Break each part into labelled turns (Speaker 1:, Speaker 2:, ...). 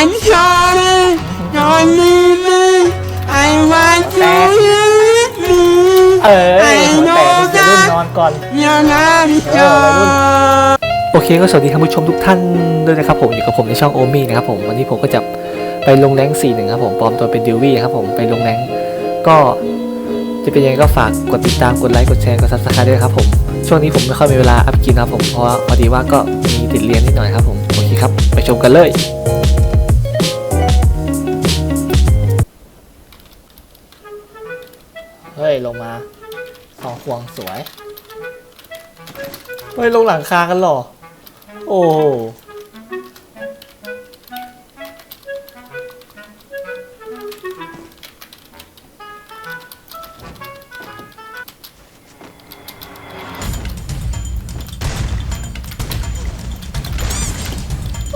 Speaker 1: I'm sorry don't leave me I want you here with me
Speaker 2: เอ้
Speaker 1: I
Speaker 2: หัวแต
Speaker 1: know
Speaker 2: เป็นวัยรุ่นนอน
Speaker 1: that
Speaker 2: ก่อน
Speaker 1: you're not sure
Speaker 2: โอเคก็สวัสดีท่านผู้ชมทุกท่านด้วยนะครับผมอยู่กับผมในช่องโอมี่นะครับผมวันนี้ผมก็จะไปลงแรงสี่หนึ่งครับผมปลอมตัวเป็นดิววี่ครับผมไปลงแรงก็จะเป็นยังไงก็ฝากกดติดตามกดไลค์กดแชร์กดซับสไครต์ด้วยครับผมช่วงนี้ผมไม่ค่อยมีเวลาอัพคลิปนะครับผมเพราะว่าพอดีว่าก็มีติดเรียนนิดหน่อยครับผมโอเคครับไปชมกันเลย เฮ้ย ลงมาสองควงสวย เฮ้ย ลงหลังคากันหรอ โอ้โห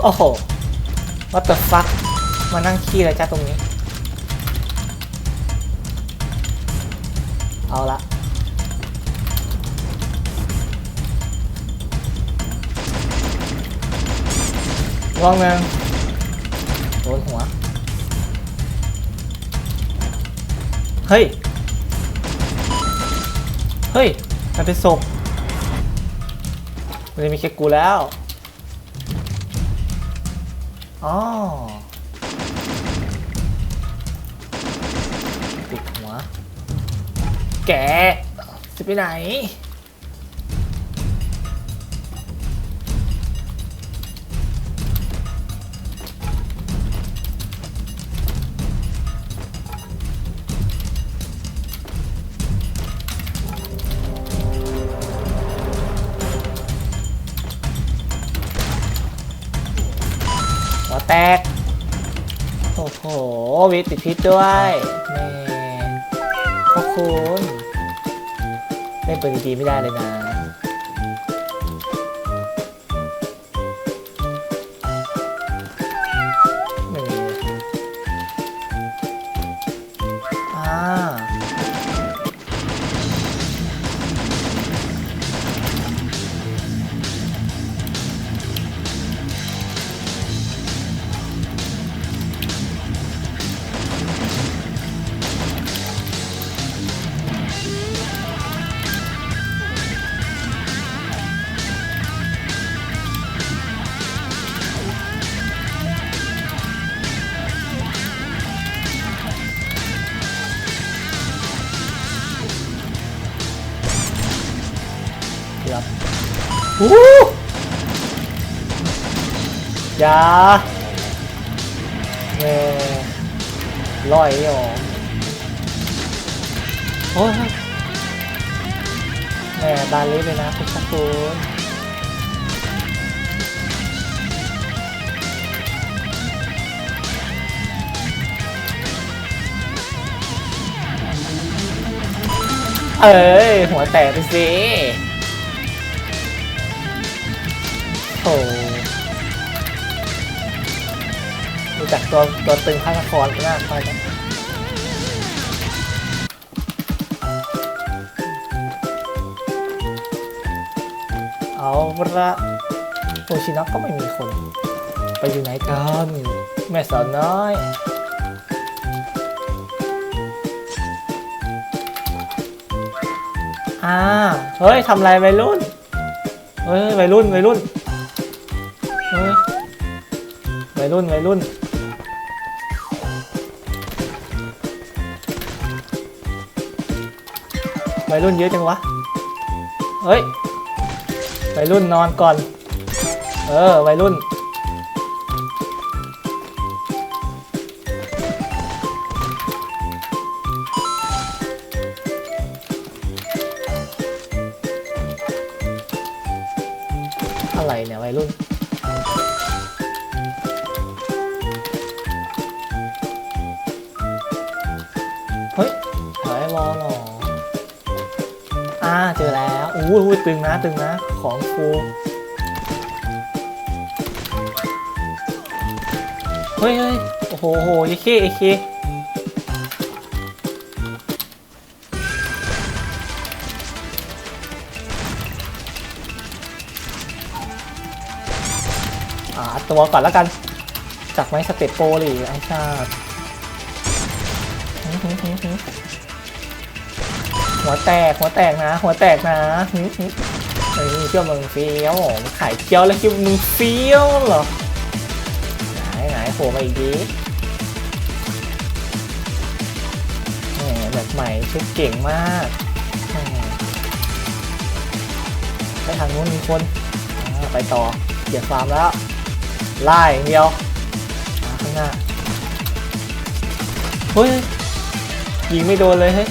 Speaker 2: โอ้โห what the fuck มานั่งขี้อะไรจ้าตรงนี้ เอาละลองหนึ่งโดนหัว เฮ้ย เฮ้ย มันเป็นศพมันจะมีแค่กูแล้วอ๋อติดหัว แกจะไปไหน หัวแตก โอ้โห วิติดพิษด้วยแม่พ่อคุณเล่นปืนดีๆไม่ได้เลยนะ อย่าเน่ลอยนี่หรอโอ้ยแหม่บาลิเลยนะคุณชักคุณเอ้ย หัวแตกไปสิูจักตัวตัวตึงข้างนครมากไปนะเอาละโอชินะก็ไม่มีคน ไปอยู่ไหนกันแม่สาวน้อยอ่าเฮ้ยทำไรวัยรุ่นเฮ้ยวัยรุ่นวัยรุ่นเฮ้ยวัยรุ่นวัยรุ่น วัยรุ่นเยอะจังวะ เฮ้ย วัยรุ่นนอนก่อน เออ วัยรุ่น อะไรเนี่ย วัยรุ่น เจอแล้วอู้หูตึงนะตึงนะ ของฟูเฮ้ยเฮ้ยโอ้โหโอ้โหยเคเอเคอาอัดตัวก่อนแล้วกันจักไหมสเตปโปรหรือไอ้ชาติ หัวแตกหัวแตกนะ หัวแตกนะหึหึเฮ้ยเชื่อมึงเฟี้ยวขายเกี๊ยวแล้วคิดว่มึงเฟี้ยวเหรอไหนไหนโผล่มาอีกทีแหมแบบใหม่ชุดเก่งมากไปทางนู้นมีคนไปต่อเกียร์ฟาร์มแล้วไล่อย่างเดียวข้างหน้าเฮ้ยยิงไม่โดนเลยเฮ้ย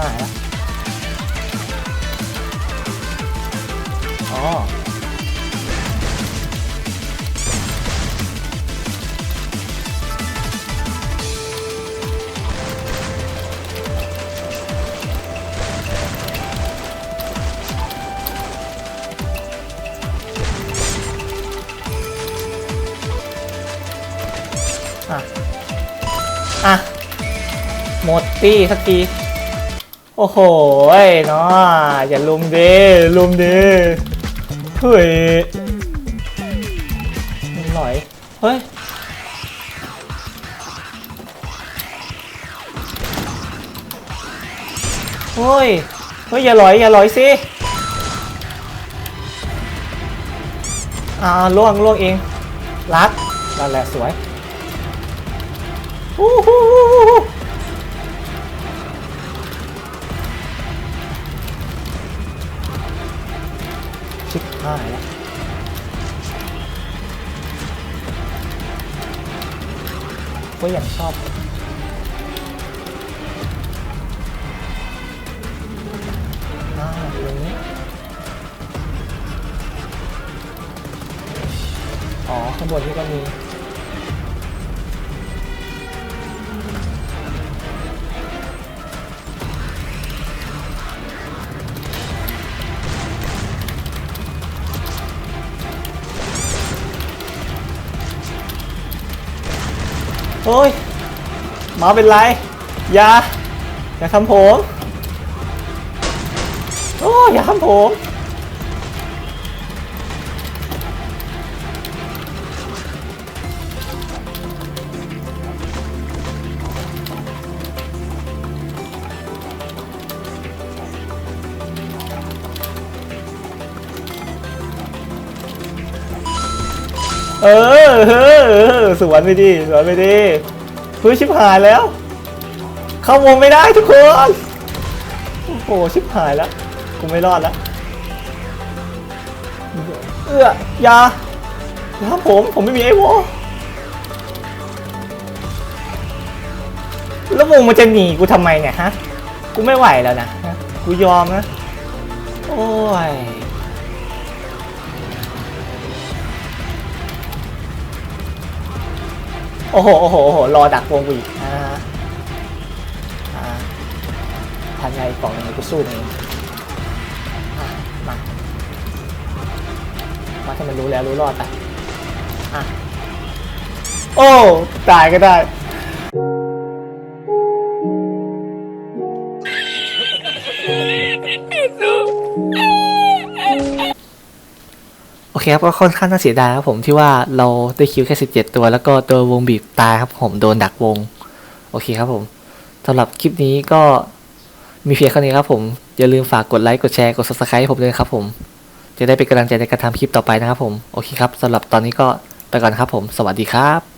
Speaker 2: หายล้วอ๋ออะ อะ หมดตี้สักที โอ้โหเนาะอย่าลุมดิลุมดิเฮ้ยมันหน่อยเฮ้ยเฮ้ยเฮ้ยอย่าลอยอย่าลอยสิอ่าล่วงล่วงเองรัดนั่นแหละสวยอู้หู ชิบหายแล้วก็ยังชอบน่าอย่างนี้ อ๋อข้างบนนี่ก็มี โอ้ยหมาเป็นไรอย่าอย่าทำผมโอ้ยอย่าทำผม เออเออสวนไปดิสวนไปดิเฮ้ยชิบหายแล้ว เข้าวงไม่ได้ทุกคน โอ้โหชิบหายแล้วกูไม่รอดแล้ว เอื้อยาอย่าผม ผมไม่มีไอ้โวแล้ววงมันจะหนีกูทำไมเนี่ยฮะ กูไม่ไหวแล้วนะ กูยอมนะ โอ้ย โอ้โหโอ้โหโอ้โหรอดักวงวีกอ่าอ่าทันไงกล่องหนึงกูสู้มันเองอะมามาถ้ามันรู้แล้วรู้รอดไปอะโอ้ตายก็ได้ เคครับก็ค่อนข้างน่าเสียดายครับผมที่ว่าเราได้คิวแค่ 17 ตัว แล้วก็ตัววงบีบตายครับผมโดนดักวง โอเคครับผมสำหรับคลิปนี้ก็มีเพียงเท่านี้ครับผม อย่าลืมฝากกดไลค์กดแชร์กด subscribe ให้ผมด้วยครับผม จะได้เป็นกำลังใจในการทำคลิปต่อไปนะครับผม โอเคครับสำหรับตอนนี้ก็ไปก่อนครับผม สวัสดีครับ